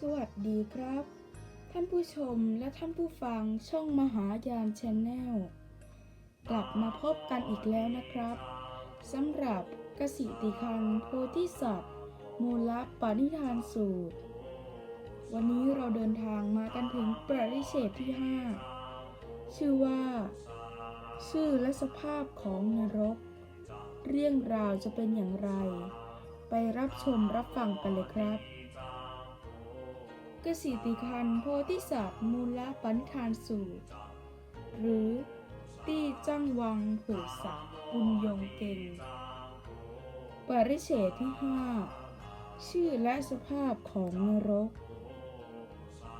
สวัสดีครับ ท่านผู้ชมและท่านผู้ฟังช่องมหายานชนแนลกลับมาพบกันอีกแล้วนะครับสำหรับกสิติคันโพธิสัตว์ มูลปานิธานสูตร วันนี้เราเดินทางมากันถึงปริเชตที่ 5 ชื่อว่า ชื่อและสภาพของนรก เรื่องราวจะเป็นอย่างไร ไปรับชมรับฟังกันเลยครับ กสิติคันโพธิสัตว์มูลปันิธานสูตร หรือตี้จ้างวังเผือสักบุญยงเก่งปริเฉดที่ห้าชื่อและสภาพของนรก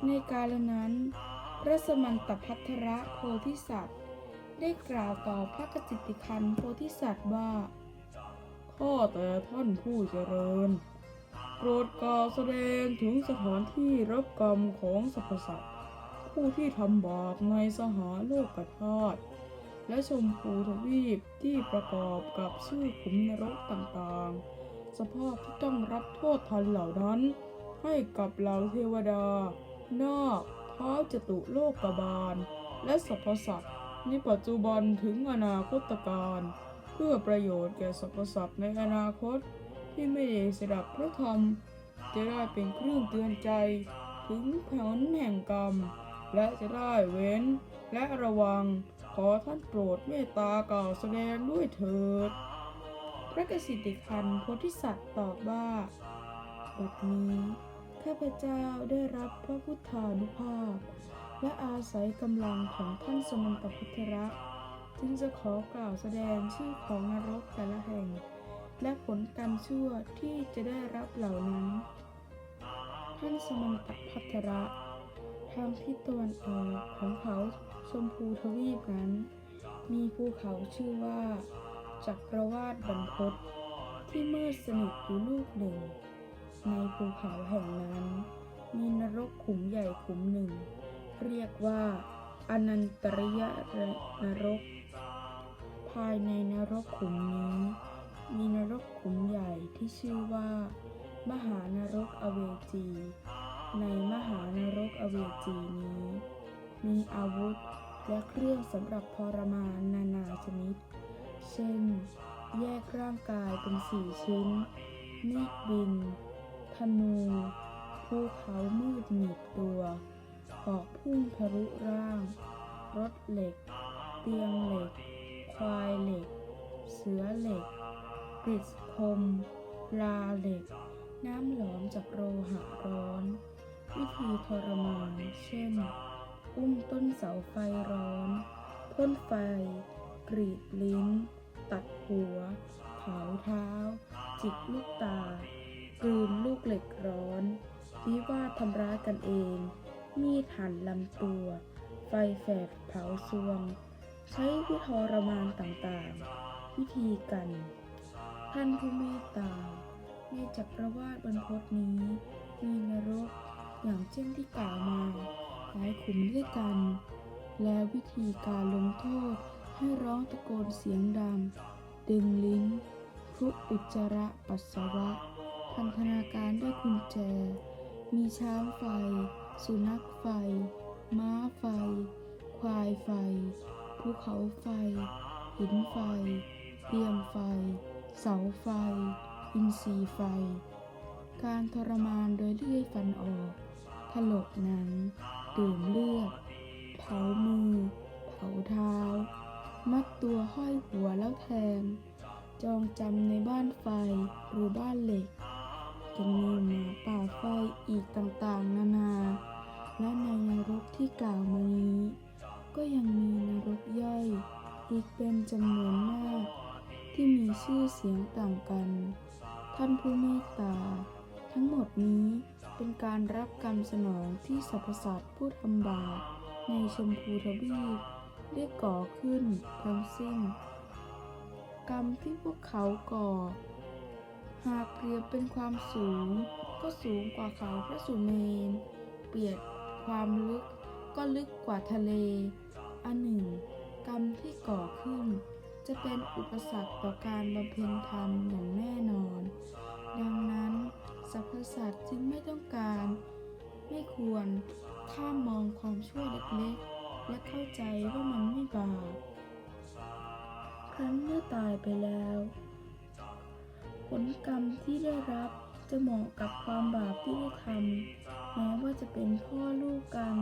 ในกาลนั้น พระสมันตพัทระโพธิสัตว์ ได้กล่าวต่อพระกสิติคันโพธิสัตว์ว่า ข้อแต่ท่านผู้เจริญ โปรดกล่าวแสดงถึงสถานที่รับกรรมของสรรพสัตว์ผู้ที่ทำบาปในสหาโลกธาตุและชมพูทวีปที่ประกอบกับชื่อขุมนรกต่างๆ สภาพที่ต้องรับโทษทันเหล่านั้น ให้กับเหล่าเทวดา นาคท้าวจตุโลกบาล และสรรพสัตว์ในปัจจุบันถึงอนาคตการ เพื่อประโยชน์แก่สรรพสัตว์ในอนาคต ที่ไม่ได้สดับพระธรรม จะได้เป็นเครื่องเตือนใจ ถึงผลแห่งกรรม และจะได้เว้นและระวัง ขอท่านโปรดเมตตากล่าวแสดงด้วยเถิด พระกสิทธิคันโพธิสัตว์ตอบว่าบัดนี้ข้าพเจ้าได้รับพระพุทธานุภาพ และอาศัยกำลังของท่านสมันตพุทธระ จึงจะขอกล่าวแสดงชื่อของนรกแต่ละแห่ง และผลกรรมชั่วที่จะได้รับเหล่านั้น ท่านสมันตพัทระทางทิศตะวันออกของเขาชมพูทวีปนั้น มีภูเขาชื่อว่า จักรวาดบรรพตที่มืดสนิทอยู่ลูกหนึ่ง ในภูเขาแห่งนั้น มีนรกขุมใหญ่ขุมหนึ่ง เรียกว่า อนันตริยะนรก ภายในนรกขุมนี้ มีนรกขุมใหญ่ที่ชื่อว่า มหานรกอเวจี ในมหานรกอเวจีนี้ มีอาวุธและเครื่องสำหรับทรมานนานาชนิด เช่น แยกร่างกายเป็นสี่ชิ้น มีดบิน ธนูภูเขามืดหนีบตัวหอกพุ่งทะลุร่าง รถเหล็ก เตียงเหล็ก ควายเหล็ก เสือเหล็ก กริดคมลาเหล็ก น้ำหลอมจากโลหะร้อน วิธีทรมานเช่น อุ้มต้นเสาไฟร้อนพ่นไฟ กรีดลิ้น ตัดหัว เผาเท้า จิกลูกตากลืนลูกเหล็กร้อนวิวาททำร้ายกันเอง มีดหั่นลำตัว ไฟแฝดเผาซวง ใช้วิธีทรมานต่างๆ วิธีกัน ท่านผู้เมตตาในจักรวาลบรรพตนี้ มีนรก อย่างเช่นที่กล่าวมาหลายขุมด้วยกัน และวิธีการลงโทษให้ร้องตะโกนเสียงดัง ดึงลิ้นคลุกอุจจาระปัสสาวะ พันธนาการด้วยกุญแจ มีช้างไฟ สุนัขไฟ ม้าไฟ ควายไฟ ภูเขาไฟ หินไฟเตียงไฟ เสาไฟ อินทรีไฟ การทรมานโดยเลื่อยฟันออก ถลกหนัง ดื่มเลือด เผามือ เผาเท้า มัดตัวห้อยหัวแล้วแทง จองจำในบ้านไฟหรือบ้านเหล็กจะมีหมาป่าไฟอีกต่างๆ นานา และในนรกที่กล่าวมานี้ ก็ยังมีนรกย่อย อีกเป็นจำนวนมาก ที่มีชื่อเสียงต่างกัน ท่านผู้เมตตา ทั้งหมดนี้เป็นการรับกรรมสนองที่สรรพสัตว์ผู้ทำบาปในชมพูทวีปได้ก่อขึ้นทั้งสิ้น กรรมที่พวกเขาก่อ หากเปรียบเป็นความสูง ก็สูงกว่าเขาพระสุเมน เปรียบความลึกก็ลึกกว่าทะเล อันหนึ่ง กรรมที่ก่อขึ้น จะเป็นอุปสรรคต่อการบำเพ็ญธรรมอย่างแน่นอน ดังนั้นสรรพสัตว์จึงไม่ต้องการ ไม่ควรข้ามมองความชั่วเล็กๆ และเข้าใจว่ามันไม่บาปครั้นเมื่อตายไปแล้ว ผลกรรมที่ได้รับจะเหมาะกับความบาปที่ได้ทำแม้ว่าจะเป็นพ่อลูกกัน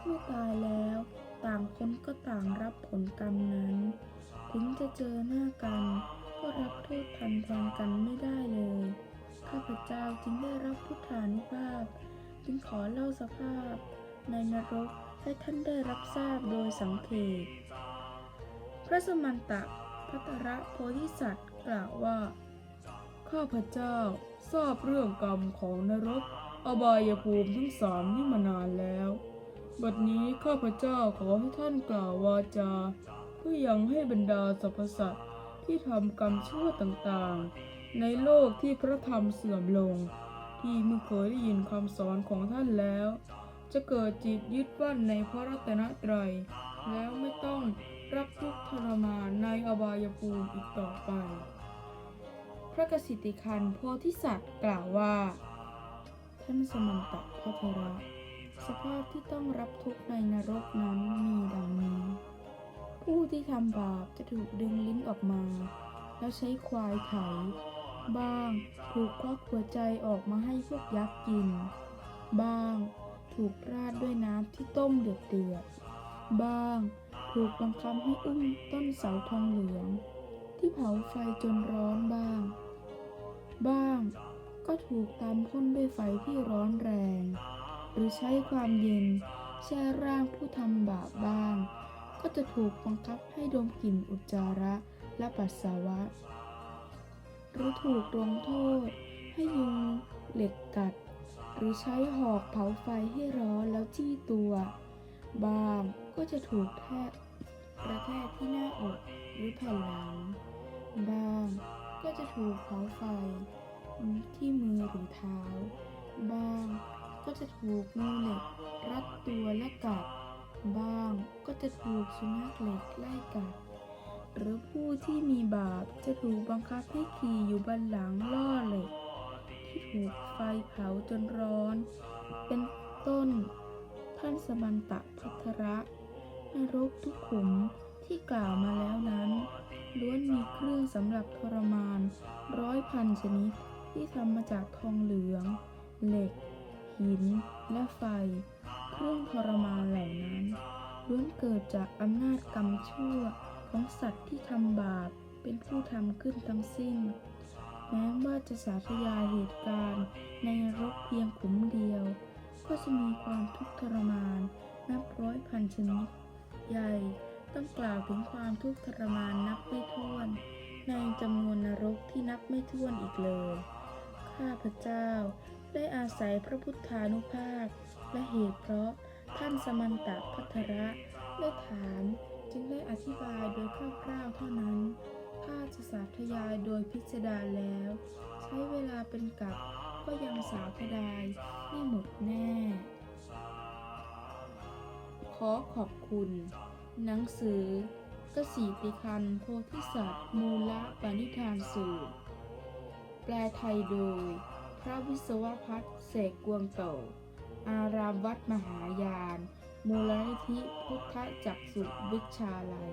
เมื่อตายแล้ว ต่างคนก็ต่างรับผลกรรมนั้น ถึงจะเจอหน้ากัน ก็รับโทษทันแทนกันไม่ได้เลย ข้าพเจ้าจึงได้รับพุทธานุภาพ จึงขอเล่าสภาพ ในนรกให้ท่านได้รับทราบโดยสังเขปพระสมันตะพัทระโพธิสัตว์กล่าวว่า ข้าพเจ้าทราบเรื่องกรรมของนรก อบายภูมิทั้งสามนี้มานานแล้ว บัดนี้ข้าพเจ้าขอให้ท่านกล่าววาจา เพื่อยังให้บรรดาสรรพสัตว์ที่ทำกรรมชั่วต่างๆ ในโลกที่พระธรรมเสื่อมลง ที่เมื่อเคยได้ยินคำสอนของท่านแล้ว จะเกิดจิตยึดมั่นในพระรัตนตรัย แล้วไม่ต้องรับทุกข์ทรมานในอบายภูมิอีกต่อไป พระกสิทธิคันโพธิสัตว์กล่าวว่า ท่านสมันตะพัทระสภาพที่ต้องรับทุกข์ในนรกนั้นมีดังนี้ ผู้ที่ทำบาปจะถูกดึงลิ้นออกมา แล้วใช้ควายไถ บ้างถูกควักหัวใจออกมาให้พวกยักษ์กิน บ้างถูกราดด้วยน้ำที่ต้มเดือดเดือดบ้างถูกบังคับให้อุ้มต้นเสาทองเหลือง ที่เผาไฟจนร้อนบ้าง บ้างก็ถูกตามพ่นด้วยไฟที่ร้อนแรง หรือใช้ความเย็นแช่ร่างผู้ทำบาปบ้าง ก็จะถูกบังคับให้ดมกลิ่นอุจจาระและปัสสาวะ หรือถูกลงโทษ ให้ยุงเหล็กกัด หรือใช้หอกเผาไฟให้ร้อนแล้วจี้ตัว บางก็จะถูกแทะกระแทกที่หน้าอกหรือแผ่นหลัง บางก็จะถูกเผาไฟที่มือหรือเท้า บางก็จะถูกงูเหล็กรัดตัวและกัด บ้างก็จะถูกสุนัขเหล็กไล่กัด หรือผู้ที่มีบาปจะถูกบังคับให้ขี่อยู่บนหลังล่อเหล็ก ที่ถูกไฟเผาจนร้อน เป็นต้น ท่านสมันตะพัทระนรกทุกขุมที่กล่าวมาแล้วนั้นล้วนมีเครื่องสำหรับทรมานร้อยพันชนิดที่ทำมาจากทองเหลือง เหล็ก หิน และไฟ เครื่องทรมานเหล่านั้น ล้วนเกิดจากอำนาจกรรมชั่วของสัตว์ที่ทำบาปเป็นผู้ทำขึ้นทั้งสิ้น แม้ว่าจะสาธยายเหตุการณ์ในรกเพียงขุมเดียว ก็จะมีความทุกข์ทรมาน นับร้อยพันชนิด ใหญ่ต้องกล่าวถึงความทุกข์ทรมานนับไม่ถ้วน ในจำนวนนรกที่นับไม่ถ้วนอีกเลย ข้าพเจ้าได้อาศัยพระพุทธานุภาพและเหตุเพราะ ท่านสมันตะพัทระได้ถามจึงได้อธิบายโดยคร่าวๆเท่านั้น ถ้าจะสาธยายโดยพิสดารแล้ว ใช้เวลาเป็นกับก็ยังสาธยายไม่หมดแน่ ขอขอบคุณ หนังสือกสีติคันโพธิสัตว์มูลปณิธานสูตร แปลไทยโดย พระวิศวพัฒน์เสกกวงโต อารามวัดมหายาน มูลนิธิพุทธจักสุวิชาลัย